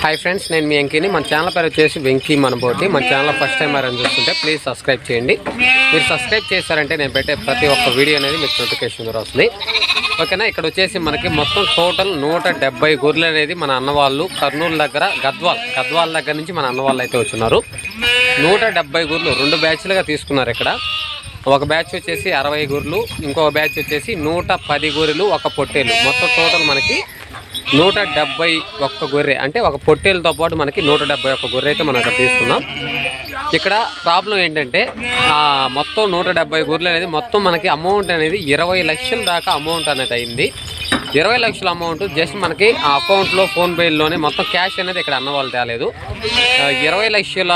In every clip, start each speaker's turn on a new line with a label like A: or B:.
A: Hi friends నేను మీ వెంకీని మన channel పేరు వచ్చేసి వెంకీ మనబోటి. మన ఛానల్ ఫస్ట్ టైం అని చూస్తుంటే ప్లీజ్ సబ్స్క్రైబ్ చేయండి. మీరు సబ్స్క్రైబ్ చేశారంటే నేను పెట్టే ప్రతి ఒక్క వీడియో అనేది మీకు నోటిఫికేషన్ ద్వారా వస్తుంది. ఓకేనా? ఇక్కడ వచ్చేసి మనకి మొత్తం టోటల్ నూట డెబ్బై గొర్రెలు అనేది మన అన్నవాళ్ళు కర్నూలు దగ్గర గద్వాల్. గద్వాల్ దగ్గర నుంచి మన అన్నవాళ్ళు అయితే వచ్చున్నారు నూట డెబ్బై గొర్రెలు రెండు బ్యాచ్లుగా తీసుకున్నారు ఇక్కడ. ఒక బ్యాచ్ వచ్చేసి అరవై గొర్రెలు ఇంకొక బ్యాచ్ వచ్చేసి నూట పది గొర్రెలు ఒక పొట్టేలు. మొత్తం టోటల్ మనకి నూట డెబ్బై ఒక్క గొర్రె. అంటే ఒక పొట్టేలతో పాటు మనకి నూట డెబ్బై ఒక్క గొర్రె అయితే మనం అక్కడ తీసుకున్నాం. ఇక్కడ ప్రాబ్లం ఏంటంటే మొత్తం నూట డెబ్బై గొర్రెలు అనేది మొత్తం మనకి అమౌంట్ అనేది ఇరవై లక్షల దాకా అమౌంట్ అనేది అయింది. ఇరవై లక్షల అమౌంట్ జస్ట్ మనకి ఆ అకౌంట్లో ఫోన్పేలోనే మొత్తం క్యాష్ అనేది ఇక్కడ అన్న వాళ్ళు తేలేదు. ఇరవై లక్షల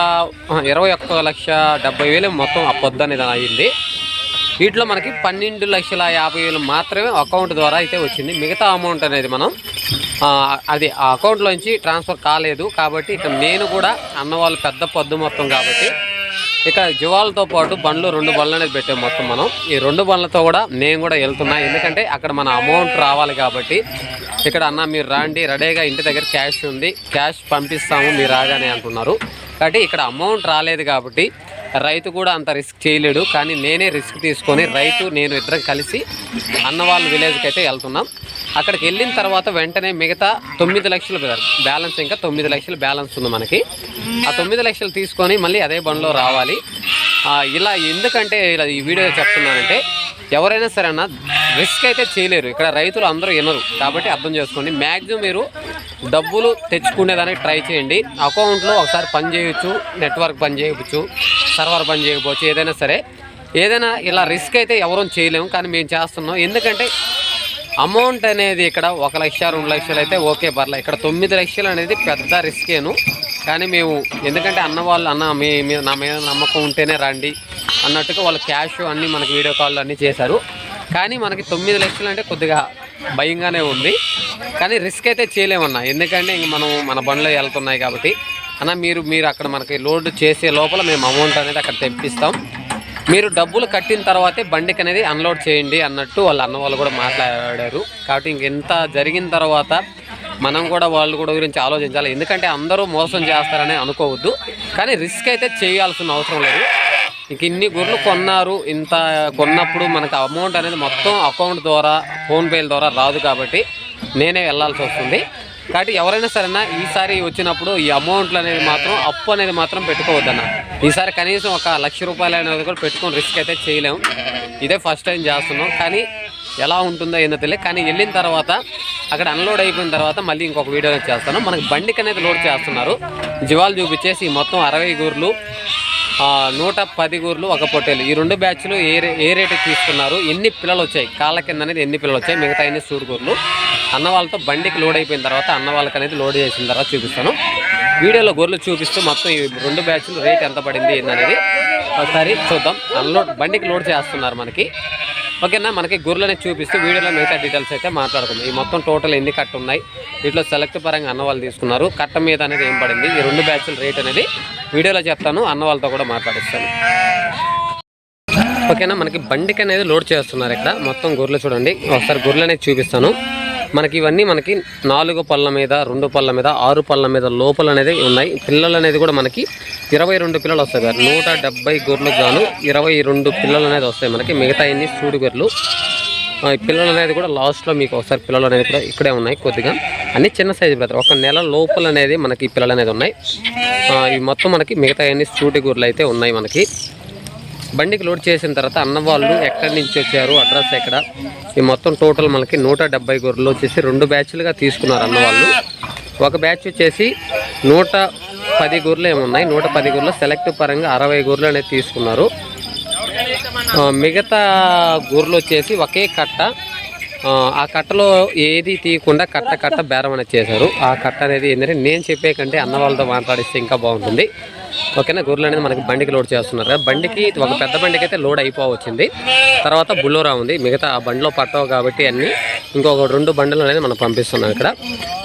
A: ఇరవై ఒక్క లక్ష డెబ్బై వేలు మొత్తం ఆ పొద్దు అనేది అయింది. వీటిలో మనకి పన్నెండు లక్షల యాభై వేలు మాత్రమే అకౌంట్ ద్వారా అయితే వచ్చింది. మిగతా అమౌంట్ అనేది మనం అది ఆ అకౌంట్లోంచి ట్రాన్స్ఫర్ కాలేదు కాబట్టి ఇక నేను కూడా అన్న వాళ్ళు పెద్ద పొద్దు మొత్తం కాబట్టి ఇక జీవాలతో పాటు బండ్లు రెండు బండ్లు అనేది పెట్టాం మొత్తం మనం. ఈ రెండు బండ్లతో కూడా నేను కూడా వెళ్తున్నా. ఎందుకంటే అక్కడ మన అమౌంట్ రావాలి కాబట్టి ఇక్కడ అన్న మీరు రాండి. రెడీగా ఇంటి దగ్గర క్యాష్ ఉంది. క్యాష్ పంపిస్తాము. మీరు రాగానే అంటున్నారు. కాబట్టి ఇక్కడ అమౌంట్ రాలేదు కాబట్టి రైతు కూడా అంత రిస్క్ చేయలేడు కానీ నేనే రిస్క్ తీసుకొని రైతు నేను ఇద్దరం కలిసి అన్నవాళ్ళ విలేజ్కి అయితే వెళ్తున్నాం. అక్కడికి వెళ్ళిన తర్వాత వెంటనే మిగతా తొమ్మిది లక్షలు బ్యాలెన్స్ ఇంకా తొమ్మిది లక్షలు బ్యాలెన్స్ ఉంది మనకి. ఆ తొమ్మిది లక్షలు తీసుకొని మళ్ళీ అదే బండిలో రావాలి. ఇలా ఎందుకంటే ఇలా ఈ వీడియో చెప్తున్నానంటే ఎవరైనా సరే అన్న రిస్క్ అయితే చేయలేరు. ఇక్కడ రైతులు అందరూ వినరు. కాబట్టి అర్థం చేసుకోండి. మ్యాక్సిమం మీరు డబ్బులు తెచ్చుకునేదానికి ట్రై చేయండి. అకౌంట్లో ఒకసారి పని చేయొచ్చు నెట్వర్క్ పని చేయవచ్చు సర్వర్ పని చేయకపోవచ్చు ఏదైనా సరే. ఏదైనా ఇలా రిస్క్ అయితే ఎవరూ చేయలేము. కానీ మేము చేస్తున్నాం. ఎందుకంటే అమౌంట్ అనేది ఇక్కడ ఒక లక్ష రెండు లక్షలు అయితే ఓకే పర్లే. ఇక్కడ తొమ్మిది లక్షలు అనేది పెద్ద రిస్కేను కానీ మేము ఎందుకంటే అన్న వాళ్ళు అన్న మీ మీ- నా మీద నమ్మకం ఉంటేనే రండి. అన్నట్టుగా వాళ్ళు క్యాష్ అన్నీ మనకి వీడియో కాల్ అన్నీ చేశారు. కానీ మనకి తొమ్మిది లక్షలు అంటే కొద్దిగా భయంగానే ఉంది. కానీ రిస్క్ అయితే చేయలేమన్నా. ఎందుకంటే ఇంక మనం మన బండ్లో వెళ్తున్నాయి కాబట్టి. అన్న మీరు మీరు అక్కడ మనకి లోడ్ చేసే లోపల మేము అమౌంట్ అనేది అక్కడ తెప్పిస్తాం. మీరు డబ్బులు కట్టిన తర్వాతే బండికి అనేది అన్లోడ్ చేయండి అన్నట్టు వాళ్ళ అన్న వాళ్ళు కూడా మాట్లాడారు. కాబట్టి ఇంకెంత జరిగిన తర్వాత మనం కూడా వాళ్ళు కూడా గురించి ఆలోచించాలి. ఎందుకంటే అందరూ మోసం చేస్తారని అనుకోవద్దు. కానీ రిస్క్ అయితే చేయాల్సిన అవసరం లేదు. ఇంక ఇన్ని గుర్లు కొన్నారు ఇంత కొన్నప్పుడు మనకు అమౌంట్ అనేది మొత్తం అకౌంట్ ద్వారా ఫోన్పేల ద్వారా రాదు కాబట్టి నేనే వెళ్ళాల్సి వస్తుంది. కాబట్టి ఎవరైనా సరేనా ఈసారి వచ్చినప్పుడు ఈ అమౌంట్లు అనేది మాత్రం అప్పు అనేది మాత్రం పెట్టుకోవద్దన్న. ఈసారి కనీసం ఒక లక్ష రూపాయలు అనేది కూడా పెట్టుకొని రిస్క్ అయితే చేయలేము ఇదే ఫస్ట్ టైం చేస్తున్నాం. కానీ ఎలా ఉంటుందో ఏందో తెలియదు. కానీ వెళ్ళిన తర్వాత అక్కడ అన్లోడ్ అయిపోయిన తర్వాత మళ్ళీ ఇంకొక వీడియో అనేది చేస్తాను. మనకి బండికి అనేది లోడ్ చేస్తున్నారు. జివాలు చూపించేసి మొత్తం అరవై గూర్లు నూట పది గూర్లు ఒక పొట్టేలు. ఈ రెండు బ్యాచ్లు ఏ రే ఏ రేటు తీసుకున్నారు? ఎన్ని పిల్లలు వచ్చాయి? కాళ్ళ కింద అనేది ఎన్ని పిల్లలు వచ్చాయి? మిగతా అన్ని సూడుగూర్లు అన్నవాళ్ళతో అన్న వాళ్ళతో బండికి లోడ్ అయిపోయిన తర్వాత అన్న వాళ్ళకి అనేది లోడ్ చేసిన తర్వాత చూపిస్తాను. వీడియోలో గొర్రెలు చూపిస్తూ మొత్తం ఈ రెండు బ్యాచ్లు రేట్ ఎంత పడింది ఏందనేది ఒకసారి చూద్దాం. అన్లోడ్ బండికి లోడ్ చేస్తున్నారు మనకి. ఓకేనా? మనకి గొర్రెలు చూపిస్తూ వీడియోలో మిగతా డీటెయిల్స్ అయితే మాట్లాడుకుందాం. ఈ మొత్తం టోటల్ ఎన్ని కట్ట ఉన్నాయి? వీటిలో సెలెక్ట్ పరంగా అన్న వాళ్ళు తీసుకున్నారు. కట్ట మీద అనేది ఏం పడింది? ఈ రెండు బ్యాచ్ల రేట్ అనేది వీడియోలో చెప్తాను. అన్న వాళ్ళతో కూడా మాట్లాడిస్తాను. ఓకేనా? మనకి బండికి అనేది లోడ్ చేస్తున్నారు ఇక్కడ. మొత్తం గొర్రెలు చూడండి. ఒకసారి గొర్రెలు అనేది చూపిస్తాను. మనకి ఇవన్నీ మనకి నాలుగు పళ్ళ మీద రెండు పళ్ళ మీద ఆరు పళ్ళ మీద లోపల అనేది ఉన్నాయి. పిల్లలు అనేది కూడా మనకి ఇరవై రెండు పిల్లలు వస్తాయి గారు నూట డెబ్బై గొర్రెలకు గాను ఇరవై రెండు పిల్లలు అనేది వస్తాయి మనకి. మిగతా అన్ని సూడు గొర్రెలు? పిల్లలు అనేది కూడా లాస్ట్లో మీకు ఒకసారి పిల్లలు అనేది కూడా ఇక్కడే ఉన్నాయి కొద్దిగా. అన్ని చిన్న సైజు బ్రదర్. ఒక నెల లోపల అనేది మనకి పిల్లలు అనేది ఉన్నాయి. ఇవి మొత్తం మనకి మిగతా అన్ని సూటి గొర్రెలు అయితే ఉన్నాయి మనకి. బండికి లోడ్ చేసిన తర్వాత అన్న వాళ్ళు ఎక్కడి నుంచి వచ్చారు అడ్రస్ ఎక్కడ? ఈ మొత్తం టోటల్ మనకి నూట డెబ్బై గొర్రెలు వచ్చేసి రెండు బ్యాచ్లుగా తీసుకున్నారు అన్న వాళ్ళు. ఒక బ్యాచ్ వచ్చేసి నూట పది గొర్రెలు ఏమున్నాయి నూట పది గొర్రెలు సెలెక్ట్ పరంగా అరవై గొర్రెలు అనేది తీసుకున్నారు. మిగతా గొర్రెలు వచ్చేసి ఒకే కట్ట. ఆ, ఆ కట్టలో ఏది తీయకుండా కట్ట కట్ట బేరం అనేది చేశారు. ఆ కట్ట అనేది ఏంటంటే నేను చెప్పే కంటే అన్న వాళ్ళతో మాట్లాడిస్తే ఇంకా బాగుంటుంది. ఓకేనా? గొర్రెలు అనేది మనకి బండికి లోడ్ చేస్తున్నారు కదా. బండికి ఒక పెద్ద బండికి అయితే లోడ్ అయిపోవచ్చింది. తర్వాత బుల్లోరా ఉంది. మిగతా ఆ బండిలో పట్టవు కాబట్టి అన్ని ఇంకొక రెండు బండ్లు అనేది మనం పంపిస్తున్నాం ఇక్కడ.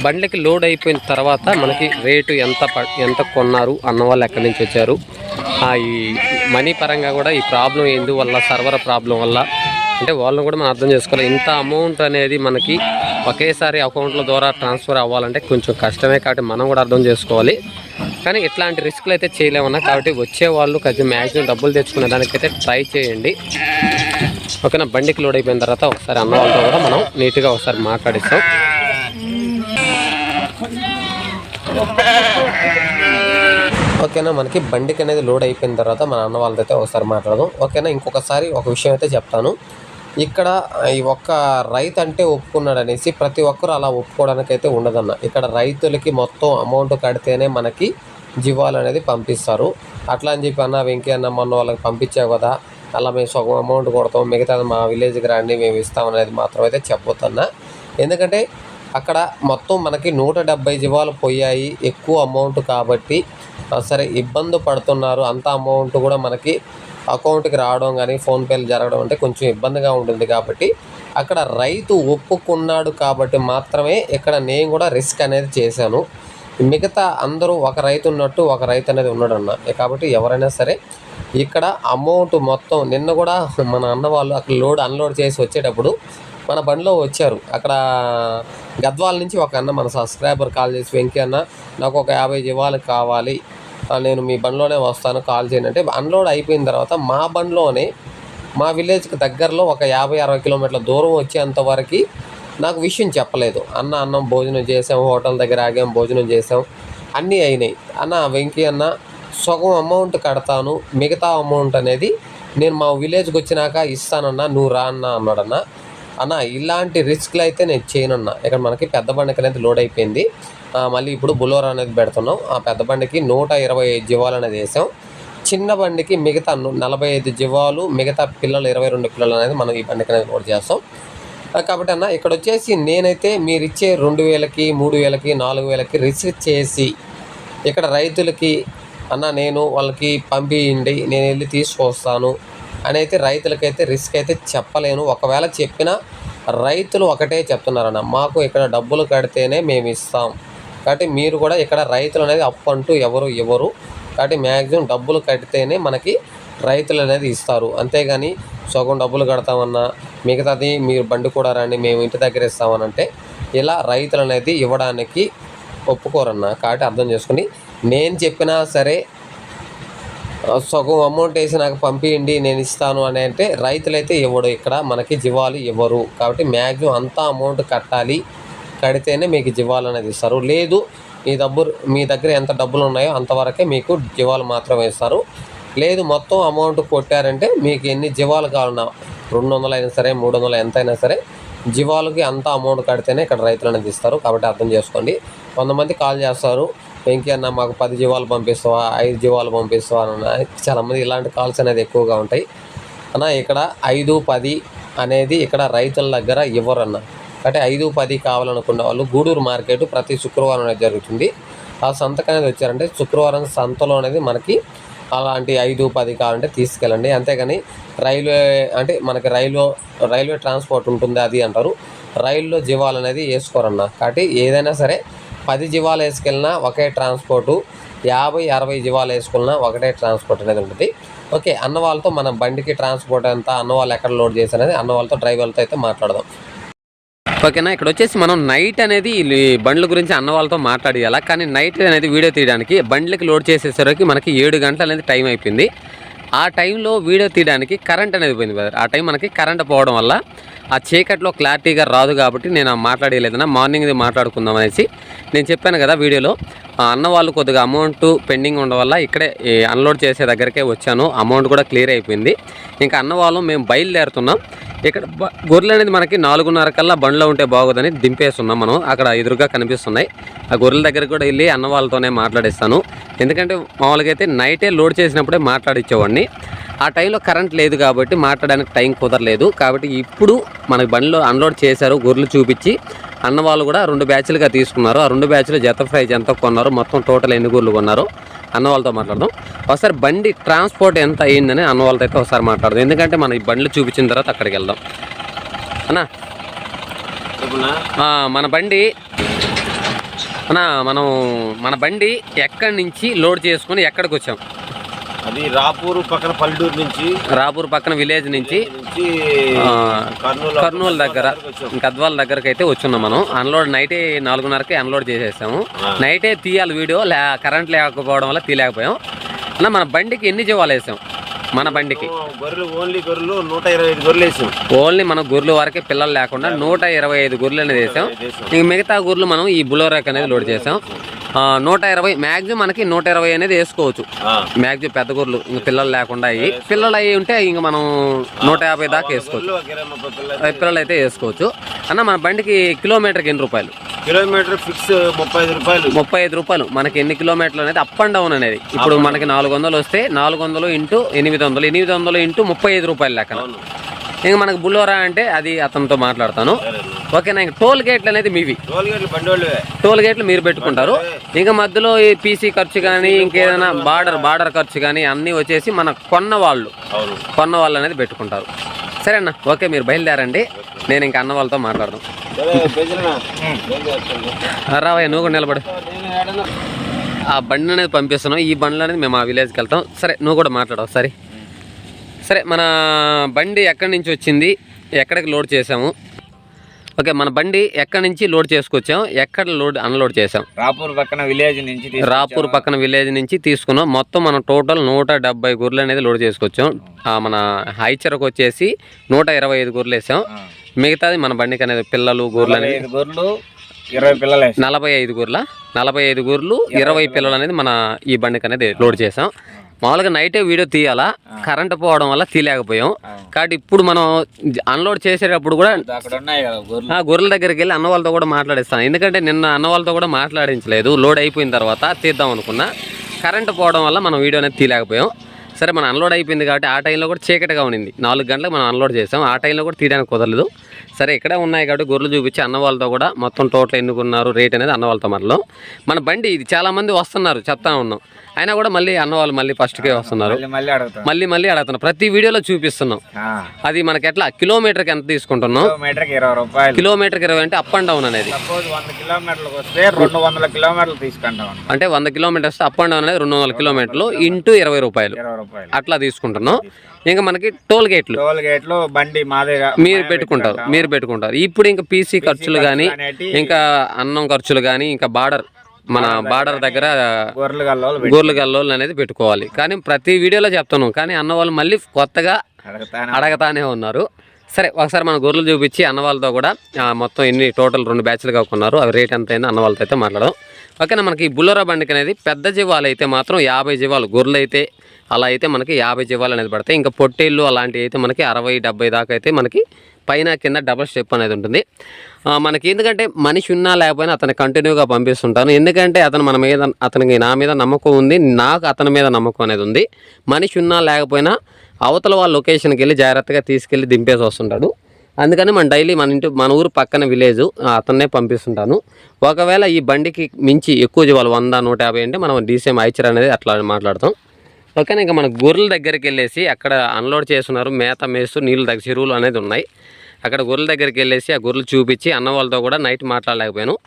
A: బండికి లోడ్ అయిపోయిన తర్వాత మనకి రేటు ఎంత ప- ఎంత కొన్నారు అన్న వాళ్ళు ఎక్కడి నుంచి వచ్చారు? ఆ, ఈ మనీ పరంగా కూడా ఈ ప్రాబ్లం ఎందువల్ల సర్వర్ ప్రాబ్లం వల్ల? అంటే వాళ్ళని కూడా మనం అర్థం చేసుకోవాలి. ఇంత అమౌంట్ అనేది మనకి ఒకేసారి అకౌంట్ల ద్వారా ట్రాన్స్ఫర్ అవ్వాలంటే కొంచెం కష్టమే కాబట్టి మనం కూడా అర్థం చేసుకోవాలి. కానీ ఇట్లాంటి రిస్క్లు అయితే చేయలేమన్నా కాబట్టి వచ్చే వాళ్ళు కొంచెం మ్యాక్సిమం డబ్బులు తెచ్చుకునే దానికైతే ట్రై చేయండి. ఓకేనా? బండికి లోడ్ అయిపోయిన తర్వాత ఒకసారి అన్న వాళ్ళతో కూడా మనం నీట్గా ఒకసారి మాట్లాడిస్తాం. ఓకేనా? మనకి బండికి అనేది లోడ్ అయిపోయిన తర్వాత మన అన్న వాళ్ళతో అయితే ఒకసారి మాట్లాడదాం. ఓకేనా? ఇంకొకసారి ఒక విషయం అయితే చెప్తాను. ఇక్కడ ఈ ఒక్క రైతు అంటే ఒప్పుకున్నాడు అనేసి ప్రతి ఒక్కరు అలా ఒప్పుకోవడానికి అయితే ఉండదన్న. ఇక్కడ రైతులకి మొత్తం అమౌంట్ కడితేనే మనకి జీవాలు అనేది పంపిస్తారు. అట్లా అని చెప్పి అన్న వెంకీ అన్న మొన్న వాళ్ళకి పంపించావు కదా అలా మేము సగం అమౌంట్ కొడతాం మిగతాది మా విలేజ్కి రండి మేము ఇస్తాం అనేది మాత్రం అయితే చెప్పొద్దన్న. ఎందుకంటే అక్కడ మొత్తం మనకి నూట డెబ్బై జీవాలు పోయాయి ఎక్కువ అమౌంట్ కాబట్టి సరే ఇబ్బంది పడుతున్నారు అంత అమౌంట్ కూడా మనకి అకౌంట్కి రావడం కానీ ఫోన్పేలు జరగడం అంటే కొంచెం ఇబ్బందిగా ఉంటుంది కాబట్టి అక్కడ రైతు ఒప్పుకున్నాడు కాబట్టి మాత్రమే ఇక్కడ నేను కూడా రిస్క్ అనేది చేశాను. మిగతా అందరూ ఒక రైతు ఉన్నట్టు ఒక రైతు అనేది ఉన్నాడు అన్న కాబట్టి ఎవరైనా సరే ఇక్కడ అమౌంట్ మొత్తం నిన్న కూడా మన అన్న వాళ్ళు అక్కడ లోడ్ అన్లోడ్ చేసి వచ్చేటప్పుడు మన బండిలో వచ్చారు. అక్కడ గద్వాల నుంచి ఒక అన్న మన సబ్స్క్రైబర్ కాల్ చేసి వెంకీ అన్న నాకు ఒక యాభై జీవాలు కావాలి. నేను మీ బండిలోనే వస్తాను కాల్ చేయండి. అంటే అన్లోడ్ అయిపోయిన తర్వాత మా బండిలోనే మా విలేజ్కి దగ్గరలో ఒక యాభై అరవై కిలోమీటర్ల దూరం వచ్చేంతవరకు నాకు విషయం చెప్పలేదు. అన్న అన్నం భోజనం చేసాం హోటల్ దగ్గర ఆగాం భోజనం చేసాం. అన్నీ అయినాయి. అన్న వెంకీ అన్న సగం అమౌంట్ కడతాను మిగతా అమౌంట్ అనేది నేను మా విలేజ్కి వచ్చినాక ఇస్తానన్నా నువ్వు రా అన్న అన్నాడన్న. అన్న ఇలాంటి రిస్క్లు అయితే నేను చేయనన్నా. ఇక్కడ మనకి పెద్ద బండికి అనేది లోడ్ అయిపోయింది. మళ్ళీ ఇప్పుడు బులోరా అనేది పెడుతున్నాం. ఆ పెద్ద బండికి నూట ఇరవై ఐదు జీవాలు అనేది వేసాం. చిన్న బండికి మిగతా నలభై ఐదు జీవాలు మిగతా పిల్లలు ఇరవై రెండు పిల్లలు అనేది మనం ఈ బండికి అనేది కూడా చేస్తాం. కాబట్టి అన్న ఇక్కడ వచ్చేసి నేనైతే మీరు ఇచ్చే రెండు వేలకి మూడు వేలకి నాలుగు వేలకి రిసీవ్ చేసి ఇక్కడ రైతులకి అన్న నేను వాళ్ళకి పంపియండి నేను వెళ్ళి తీసుకొస్తాను అని అయితే రైతులకైతే రిస్క్ అయితే చెప్పలేను. ఒకవేళ చెప్పినా రైతులు ఒకటే చెప్తున్నారన్న మాకు ఇక్కడ డబ్బులు కడితేనే మేము ఇస్తాం. కాబట్టి మీరు కూడా ఇక్కడ రైతులు అనేది అప్పు అంటూ ఎవరు ఇవ్వరు. కాబట్టి మ్యాక్సిమం డబ్బులు కడితేనే మనకి రైతులు అనేది ఇస్తారు. అంతేగాని సగం డబ్బులు కడతామన్నా మిగతాది మీరు బండి కూడా రండి మేము ఇంటి దగ్గర ఇస్తామనంటే ఇలా రైతులు అనేది ఇవ్వడానికి ఒప్పుకోరన్న. కాబట్టి అర్థం చేసుకుని నేను చెప్పినా సరే సగం అమౌంట్ వేసి నాకు పంపియండి నేను ఇస్తాను అని అంటే రైతులైతే ఇవ్వడు. ఇక్కడ మనకి జీవాలు ఇవ్వరు. కాబట్టి మ్యాక్సిమం అంతా అమౌంట్ కట్టాలి. కడితేనే మీకు జీవాలు అనేది ఇస్తారు. లేదు మీ డబ్బు మీ దగ్గర ఎంత డబ్బులు ఉన్నాయో అంతవరకే మీకు జీవాలు మాత్రమే ఇస్తారు. లేదు మొత్తం అమౌంట్ కొట్టారంటే మీకు ఎన్ని జీవాలు కావాలన్నా రెండు వందలు అయినా సరే మూడు వందలు ఎంత అయినా సరే జీవాలకి అంత అమౌంట్ కడితేనే ఇక్కడ రైతులు అనేది ఇస్తారు. కాబట్టి అర్థం చేసుకోండి. కొంతమంది కాల్ చేస్తారు వెంకీ అన్న మాకు పది జీవాలు పంపిస్తావా ఐదు జీవాలు పంపిస్తావా అన్న. చాలామంది ఇలాంటి కాల్స్ అనేది ఎక్కువగా ఉంటాయి. అన్న ఇక్కడ ఐదు పది అనేది ఇక్కడ రైతుల దగ్గర ఇవ్వరన్న. అంటే ఐదు పది కావాలనుకున్న వాళ్ళు గూడూరు మార్కెట్ ప్రతి శుక్రవారం అనేది జరుగుతుంది. ఆ సంతకు అనేది వచ్చారంటే శుక్రవారం సంతలో అనేది మనకి అలాంటి ఐదు పది కావాలంటే తీసుకెళ్ళండి. అంతేగాని రైల్వే అంటే మనకి రైల్వే రైల్వే ట్రాన్స్పోర్ట్ ఉంటుంది అది అంటారు. రైల్లో జీవాలు అనేది వేసుకోరన్న. కాబట్టి ఏదైనా సరే పది జీవాలు వేసుకెళ్ళినా ఒకే ట్రాన్స్పోర్టు యాభై అరవై జీవాలు వేసుకున్నా ఒకటే ట్రాన్స్పోర్ట్ అనేది ఉంటుంది. ఓకే అన్న వాళ్ళతో మన బండికి ట్రాన్స్పోర్ట్ ఎంత అన్న వాళ్ళు ఎక్కడ లోడ్ చేసి అనేది అన్న వాళ్ళతో అయితే మాట్లాడదాం. ఓకేనా? ఇక్కడ వచ్చేసి మనం నైట్ అనేది బండ్ల గురించి అన్న వాళ్ళతో మాట్లాడేయాలా? కానీ నైట్ అనేది వీడియో తీయడానికి బండ్లకి లోడ్ చేసేసరికి మనకి ఏడు గంటలు అనేది టైం అయిపోయింది. ఆ టైంలో వీడియో తీయడానికి కరెంట్ అనేది పోయింది బ్రదర్ ఆ టైం మనకి కరెంట్ పోవడం వల్ల ఆ చీకట్లో క్లారిటీగా రాదు కాబట్టి నేను మాట్లాడలేదన్నా. మార్నింగ్ మాట్లాడుకుందాం అనేసి నేను చెప్పాను కదా వీడియోలో. అన్న వాళ్ళు కొద్దిగా అమౌంట్ పెండింగ్ ఉండడం వల్ల ఇక్కడే ఈ అన్లోడ్ చేసే దగ్గరికే వచ్చాను. అమౌంట్ కూడా క్లియర్ అయిపోయింది. ఇంకా అన్న వాళ్ళు మేము బయలుదేరుతున్నాం. ఇక్కడ గొర్రెలు అనేది మనకి నాలుగున్నర కల్లా బండ్లో ఉంటే బాగోదని దింపేస్తున్నాం మనం. అక్కడ ఎదురుగా కనిపిస్తున్నాయి. ఆ గొర్రెల దగ్గరికి కూడా వెళ్ళి అన్న వాళ్ళతోనే మాట్లాడిస్తాను. ఎందుకంటే మామూలుగా అయితే నైటే లోడ్ చేసినప్పుడే మాట్లాడిచ్చేవాడిని. ఆ టైంలో కరెంట్ లేదు కాబట్టి మాట్లాడడానికి టైం కుదరలేదు. కాబట్టి ఇప్పుడు మనకి బండిలో అన్లోడ్ చేశారు గొర్రెలు చూపించి. అన్న వాళ్ళు కూడా రెండు బ్యాచ్లుగా తీసుకున్నారు. ఆ రెండు బ్యాచ్లు జత ప్రైజ్ ఎంత కొన్నారు? మొత్తం టోటల్ ఎన్ని గొర్రెలు కొన్నారు? అన్న వాళ్ళతో మాట్లాడదాం. ఒకసారి బండి ట్రాన్స్పోర్ట్ ఎంత అయ్యిందని అన్న వాళ్ళతో అయితే ఒకసారి మాట్లాడదాం. ఎందుకంటే మన ఈ బండ్లు చూపించిన తర్వాత అక్కడికి వెళ్దాం. అన్న? మన బండి అన్న మనం మన బండి ఎక్కడి నుంచి లోడ్ చేసుకొని ఎక్కడికి వచ్చాం?
B: అది రాపూరు పక్కన పల్లెటూరు నుంచి
A: రాపూర్ పక్కన విలేజ్ నుంచి
B: కర్నూలు
A: దగ్గర గద్వాల దగ్గరకు అయితే వచ్చున్నాం మనం. అన్లోడ్ నైటే నాలుగున్నరకి అన్లోడ్ చేసేసాము. నైటే తీయాలి వీడియో లే కరెంట్ లేకపోవడం వల్ల తీయలేకపోయాం. అన్న మన బండికి ఎన్ని జీవాలు వేసాం? మన బండికి.
B: గొర్రెలు ఓన్లీ గొర్రెలు నూట ఇరవై ఐదు గొర్రెలు వేసాం.
A: ఓన్లీ మన గొర్రెల వరకే పిల్లలు లేకుండా నూట ఇరవై ఐదు గొర్రెలు అనేది వేసాం. ఇంక మిగతా గొర్రెలు మనం ఈ బులోరాక్ అనేది లోడ్ చేసాం. నూట ఇరవై మ్యాక్సిమం మనకి నూట ఇరవై అనేది వేసుకోవచ్చు. మ్యాక్సిమం పెద్ద గొర్రెలు ఇంక పిల్లలు లేకుండా అయ్యి. పిల్లలు అయ్యి ఉంటే ఇంక మనం నూట యాభై దాకా వేసుకోవచ్చు.
B: పిల్లలు
A: అయితే వేసుకోవచ్చు. అన్న మన బండికి కిలోమీటర్కి ఎన్ని రూపాయలు?
B: కిలోమీటర్ ఫిక్స్ ముప్పై ఐదు రూపాయలు.
A: ముప్పై ఐదు రూపాయలు. మనకి ఎన్ని కిలోమీటర్లు అనేది అప్ అండ్ డౌన్ అనేది. ఇప్పుడు మనకి నాలుగు వందలు వస్తే నాలుగు వందలు ఇంటూ ఎనిమిది వందలు. ఎనిమిది వందలు ఇంటూ ముప్పై ఐదు రూపాయలు లెక్కన.
B: అవును.
A: ఇంక మనకి బుల్లోరా అంటే అది అతనితో మాట్లాడతాను. ఓకేనా ఇంక టోల్ గేట్లు అనేది మీవి.
B: టోల్ గేట్లు బండి వాళ్ళవే
A: టోల్ గేట్లు మీరు పెట్టుకుంటారు. ఇంకా మధ్యలో ఈ పీసీ ఖర్చు కానీ ఇంకేదైనా బార్డర్ బార్డర్ ఖర్చు కానీ అన్నీ వచ్చేసి మన కొన్న వాళ్ళు.
B: అవును.
A: కొన్న వాళ్ళు అనేది పెట్టుకుంటారు. సరే అన్న ఓకే మీరు బయలుదేరండి. నేను ఇంకా అన్న వాళ్ళతో మాట్లాడదాం. రావయ్య నువ్వు కూడా నిలబడు. ఆ బండి అనేది పంపిస్తున్నాం. ఈ బండ్లు అనేది మేము ఆ విలేజ్కి వెళ్తాం. సరే నువ్వు కూడా మాట్లాడవు. సరే. సరే మన బండి ఎక్కడి నుంచి వచ్చింది? ఎక్కడికి లోడ్ చేసాము ఓకే మన బండి ఎక్కడి నుంచి లోడ్ చేసుకొచ్చాం? ఎక్కడ లోడ్ అన్లోడ్ చేసాం
C: రాపూర్ పక్కన విలేజ్ నుంచి.
A: రాపూర్ పక్కన విలేజ్ నుంచి తీసుకున్నాం. మొత్తం మనం టోటల్ నూట డెబ్బై గొర్రెలు అనేది లోడ్ చేసుకొచ్చాం. ఆ, మన హైచరకు వచ్చేసి నూట ఇరవై ఐదు గొర్రెలు వేసాం. మిగతాది మన బండికి అనేది పిల్లలు గొర్రెలు అనేది
C: గొర్రెలు ఇరవై పిల్లలు.
A: నలభై ఐదు గొర్రెల? నలభై ఐదు గొర్రెలు ఇరవై పిల్లలు. అనేది మన ఈ బండికి అనేది లోడ్ చేసాం మామూలుగా నైటే వీడియో తీయాలా? కరెంట్ పోవడం వల్ల తీయలేకపోయాం. కాబట్టి ఇప్పుడు మనం అన్లోడ్ చేసేటప్పుడు కూడా
C: అక్కడ ఉన్నాయి కదా గొర్రెలు.
A: ఆ గొర్రెల దగ్గరికి వెళ్ళి అన్న వాళ్ళతో కూడా మాట్లాడిస్తాను. ఎందుకంటే నిన్న అన్న వాళ్ళతో కూడా మాట్లాడించలేదు. లోడ్ అయిపోయిన తర్వాత తీద్దాం అనుకున్నా. కరెంట్ పోవడం వల్ల మనం వీడియో అనేది తీయలేకపోయాం. సరే మనం అన్లోడ్ అయిపోయింది కాబట్టి ఆ టైంలో కూడా చీకటిగా ఉండింది. నాలుగు గంటలకు మనం అన్లోడ్ చేసాం. ఆ టైంలో కూడా తీయడానికి కుదరలేదు. సరే ఇక్కడే ఉన్నాయి కాబట్టి గొర్రెలు చూపించి అన్న వాళ్ళతో కూడా మొత్తం టోటల్ ఎన్నుకున్నారు రేట్ అనేది అన్న వాళ్ళతో మాటలో మన బండి ఇది చాలామంది వస్తున్నారు చెప్తా ఉన్నాం. అయినా కూడా మళ్ళీ అన్న వాళ్ళు మళ్ళీ ఫస్ట్కే వస్తున్నారు.
C: మళ్ళీ మళ్ళీ అడుగుతాం
A: మళ్ళీ మళ్ళీ అడుగుతున్నాం. ప్రతి వీడియోలో చూపిస్తున్నాం. అది మనకి ఎట్లా? కిలోమీటర్కి ఎంత తీసుకుంటున్నాం?
C: కిలోమీటర్కి ఇరవై
A: అంటే అప్ అండ్ డౌన్ అనేది. అంటే వంద కిలోమీటర్స్ అప్ అండ్ డౌన్ అనేది రెండు వందల కిలోమీటర్లు ఇంటూ ఇరవై రూపాయలు. అట్లా తీసుకుంటున్నాం. ఇంకా మనకి టోల్ గేట్లు.
C: టోల్ గేట్లు బండి మాదేగా
A: మీరు పెట్టుకుంటారు మీరు పెట్టుకుంటారు. ఇప్పుడు ఇంకా పీసీ ఖర్చులు కానీ ఇంకా అన్నం ఖర్చులు కానీ ఇంకా బార్డర్ మన బార్డర్ దగ్గర
C: గొర్రెలు
A: గోర్లు గల్లోలు అనేది పెట్టుకోవాలి. కానీ ప్రతి వీడియోలో చెప్తాను కానీ అన్న వాళ్ళు మళ్ళీ కొత్తగా
C: అడగతానే
A: ఉన్నారు. సరే ఒకసారి మన గొర్రెలు చూపించి అన్న వాళ్ళతో కూడా మొత్తం ఎన్ని టోటల్ రెండు బ్యాచ్లుగా కొన్నారు అవి రేట్ ఎంత అయిందో అన్న వాళ్ళతో అయితే మాట్లాడదాం. ఓకేనా మనకి బుల్లరా బండికి అనేది పెద్ద జీవాలు అయితే మాత్రం యాభై జీవాలు గొర్రెలు అయితే అలా అయితే మనకి యాభై జీవాలు అనేది పడతాయి. ఇంకా పొట్టేళ్ళు అలాంటివి అయితే మనకి అరవై డెబ్బై దాకా అయితే మనకి పైన కింద డబల్ స్టెప్ అనేది ఉంటుంది. మనకి ఎందుకంటే మనిషి ఉన్నా లేకపోయినా అతను కంటిన్యూగా పంపిస్తుంటాను. ఎందుకంటే అతను మన మీద అతనికి నా మీద నమ్మకం ఉంది నాకు అతని మీద నమ్మకం అనేది ఉంది. మనిషి ఉన్నా లేకపోయినా అవతల వాళ్ళ లొకేషన్కి వెళ్ళి జాగ్రత్తగా తీసుకెళ్ళి దింపేసి వస్తుంటాడు. అందుకని మన డైలీ మన ఇంటి మన ఊరు పక్కన విలేజ్ అతన్నే పంపిస్తుంటాను. ఒకవేళ ఈ బండికి మించి ఎక్కువ జీవాలు వంద నూట యాభై అంటే మనం డీసీఎం ఐచర్ అనేది అట్లా మాట్లాడతాం. ఓకేనా ఇంకా మన గొర్రెల దగ్గరికి వెళ్ళేసి అక్కడ అన్లోడ్ చేస్తున్నారు. మేత మేస్తూ నీళ్ళు దగ్గర చెరువులు అనేది ఉన్నాయి. అక్కడ గొర్రెల దగ్గరికి వెళ్ళేసి ఆ గొర్రెలు చూపించి అన్న వాళ్ళతో కూడా నైట్ మాట్లాడలేకపోయాను.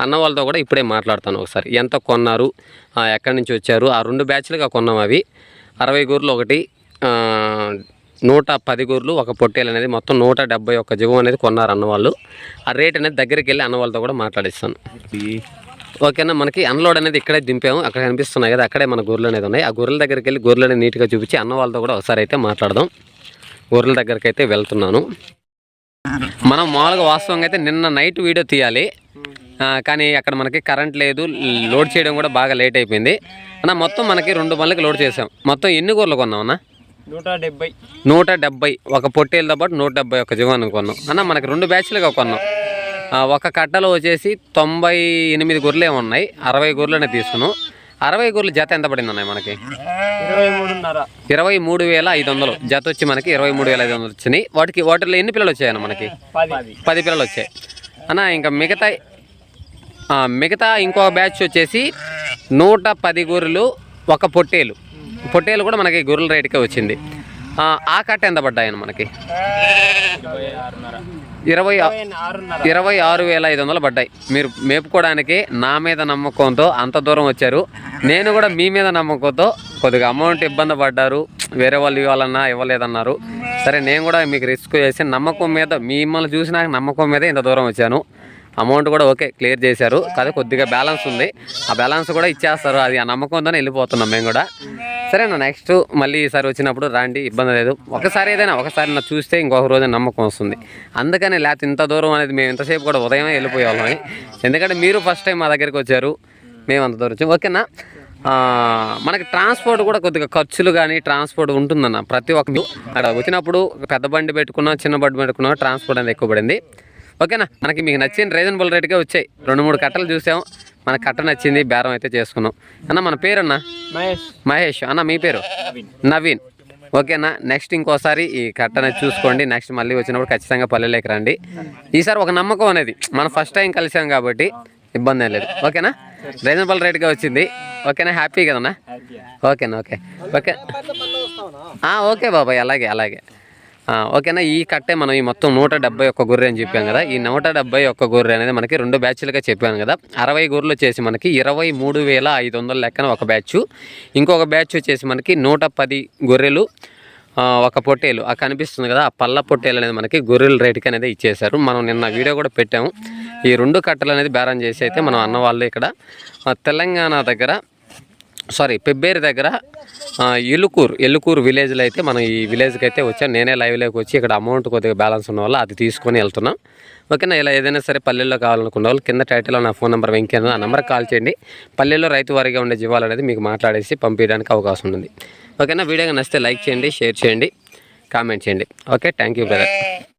A: అన్న వాళ్ళతో కూడా ఇప్పుడే మాట్లాడతాను ఒకసారి. ఎంత కొన్నారు? ఎక్కడి నుంచి వచ్చారు? ఆ రెండు బ్యాచ్లుగా కొన్నాం అవి. అరవై గొర్రెలు ఒకటి నూట పది గొర్రెలు ఒక పొట్టేలు అనేది మొత్తం నూట డెబ్బై ఒక్క జీవం అనేది కొన్నారు అన్న వాళ్ళు ఆ రేట్ అనేది దగ్గరికి వెళ్ళి అన్న వాళ్ళతో కూడా మాట్లాడిస్తాను. ఓకేనా? మనకి అన్లోడ్ అనేది ఇక్కడే దింపాము. అక్కడ కనిపిస్తున్నాయి కదా అక్కడే మన గొర్రెలు అనేది ఉన్నాయి. ఆ గొర్రెల దగ్గరికి వెళ్ళి గొర్రెలు అనేది నీట్గా చూపించి అన్న వాళ్ళతో కూడా ఒకసారి అయితే మాట్లాడదాం. గొర్రెల దగ్గరికి అయితే వెళ్తున్నాను. మనం మామూలుగా వాస్తవంగా అయితే నిన్న నైట్ వీడియో తీయాలి. కానీ అక్కడ మనకి కరెంట్ లేదు లోడ్ చేయడం కూడా బాగా లేట్ అయిపోయింది. అన్న మొత్తం మనకి రెండు బండ్లకి లోడ్ చేసాం. మొత్తం ఎన్ని గొర్రెలు కొన్నాం అన్న?
C: నూట డెబ్బై
A: నూట డెబ్బై ఒక పొట్టేలతో పాటు నూట డెబ్బై ఒక జీవాన్ని కొన్నాం. అన్న మనకి రెండు బ్యాచ్లుగా కొన్నాం. ఆ, ఒక కట్టలో వచ్చేసి తొంభై ఎనిమిది గొర్రెలే ఉన్నాయి. అరవై గొర్రెలనే తీసుకున్నాం. అరవై గొర్రెలు జత ఎంత పడింది అన్నాయి మనకి?
C: ఇరవై
A: మూడు వేల ఐదు వందలు. జత వచ్చి మనకి ఇరవై మూడు వేల ఐదు వందలు వచ్చినాయి. వాటికి వాటిలో ఎన్ని పిల్లలు వచ్చాయన్న మనకి?
C: పది
A: పిల్లలు వచ్చాయి. అన్న ఇంకా మిగతా ఆ, మిగతా ఇంకో బ్యాచ్ వచ్చేసి నూట పది గొర్రెలు ఒక పొట్టేలు. పొట్టేలు కూడా మనకి గొర్రెల రేటుకే వచ్చింది. ఆ, కట్ట ఎంత పడ్డాయని మనకి? ఇరవై ఇరవై ఆరు వేల ఐదు వందలు పడ్డాయి. మీరు మేపుకోవడానికి నా మీద నమ్మకంతో అంత దూరం వచ్చారు. నేను కూడా మీ మీద నమ్మకంతో కొద్దిగా అమౌంట్ ఇబ్బంది పడ్డారు. వేరే వాళ్ళు ఇవ్వాలన్నా ఇవ్వలేదన్నారు. సరే నేను కూడా మీకు రిస్క్ చేసి నమ్మకం మీద మిమ్మల్ని చూసి నాకు నమ్మకం మీద ఇంత దూరం వచ్చాను. అమౌంట్ కూడా ఓకే క్లియర్ చేశారు. కాదు కొద్దిగా బ్యాలెన్స్ ఉంది. ఆ బ్యాలెన్స్ కూడా ఇచ్చేస్తారు. అది ఆ నమ్మకంతోనే వెళ్ళిపోతున్నాం మేము కూడా. సరే నా నెక్స్ట్ మళ్ళీ ఈసారి వచ్చినప్పుడు రాండి ఇబ్బంది లేదు. ఒకసారి ఏదైనా ఒకసారి నా చూస్తే ఇంకొక రోజు నమ్మకం వస్తుంది. అందుకని లేకపోతే ఇంత దూరం అనేది మేము ఇంతసేపు కూడా ఉదయమే వెళ్ళిపోయేవాళ్ళం ఎందుకంటే మీరు ఫస్ట్ టైం మా దగ్గరికి వచ్చారు. మేము అంత దూరం ఓకేనా? మనకి ట్రాన్స్పోర్ట్ కూడా కొద్దిగా ఖర్చులు కానీ ట్రాన్స్పోర్ట్ ఉంటుందన్న. ప్రతి ఒక్క అక్కడ వచ్చినప్పుడు పెద్ద బండి పెట్టుకున్నా చిన్న బండి పెట్టుకున్నా ట్రాన్స్పోర్ట్ అనేది ఎక్కువ పడింది. ఓకేనా? మనకి మీకు నచ్చిన రీజనబుల్ రేట్గా వచ్చాయి. రెండు మూడు కట్టలు చూసాము మన కట్ట నచ్చింది బేరం అయితే చేసుకున్నాం. అన్న మన పేరు అన్న
C: మహేష్.
A: మహేష్. అన్న మీ పేరు? నవీన్. ఓకేనా నెక్స్ట్ ఇంకోసారి ఈ కట్టని చూసుకోండి. నెక్స్ట్ మళ్ళీ వచ్చినప్పుడు ఖచ్చితంగా పల్లెలోకి రండి. ఈసారి ఒక నమ్మకం అనేది మనం ఫస్ట్ టైం కలిసాం కాబట్టి ఇబ్బంది ఏం లేదు. ఓకేనా రీజనబుల్ రేట్గా వచ్చింది. ఓకేనా హ్యాపీ కదన్నా? ఓకేనా ఓకే ఓకే. ఓకే బాబాయ్ అలాగే అలాగే. ఓకేనా? ఈ కట్టే మనం ఈ మొత్తం నూట డెబ్బై ఒక్క గొర్రె అని చెప్పాం కదా. ఈ నూట డెబ్బై ఒక్క గొర్రె అనేది మనకి రెండు బ్యాచ్లుగా చెప్పాను కదా. అరవై గొర్రెలు వచ్చేసి మనకి ఇరవై మూడు వేల ఐదు వందల లెక్కన ఒక బ్యాచ్. ఇంకొక బ్యాచ్ వచ్చేసి మనకి నూట పది గొర్రెలు ఒక పొట్టేలు. ఆ కనిపిస్తుంది కదా ఆ పళ్ళ పొట్టేలు అనేది మనకి గొర్రెల రేటుకి అనేది ఇచ్చేశారు. మనం నిన్న వీడియో కూడా పెట్టాము. ఈ రెండు కట్టలు అనేది బేరం చేసి అయితే మనం అన్న వాళ్ళు ఇక్కడ. తెలంగాణ దగ్గర సారీ పెబ్బేరు దగ్గర ఎలుకూరు ఎలుకూరు విలేజ్లో అయితే మనం ఈ విలేజ్కి అయితే వచ్చాం. నేనే లైవ్లోకి వచ్చి ఇక్కడ అమౌంట్ కొద్దిగా బ్యాలెన్స్ ఉన్న వల్ల అది తీసుకొని వెళ్తున్నాం. ఓకేనా? ఇలా ఏదైనా సరే పల్లెల్లో కావాలనుకున్న వాళ్ళు కింద టైటిల్లో నా ఫోన్ నెంబర్ వెంకీ ఆ నెంబర్ కాల్ చేయండి. పల్లెల్లో రైతు వారిగా ఉండే జీవాలు అనేది మీకు మాట్లాడేసి పంపించడానికి అవకాశం ఉంటుంది ఓకేనా? వీడియోగా నచ్చితే లైక్ చేయండి షేర్ చేయండి కామెంట్ చేయండి. ఓకే? Thank you brother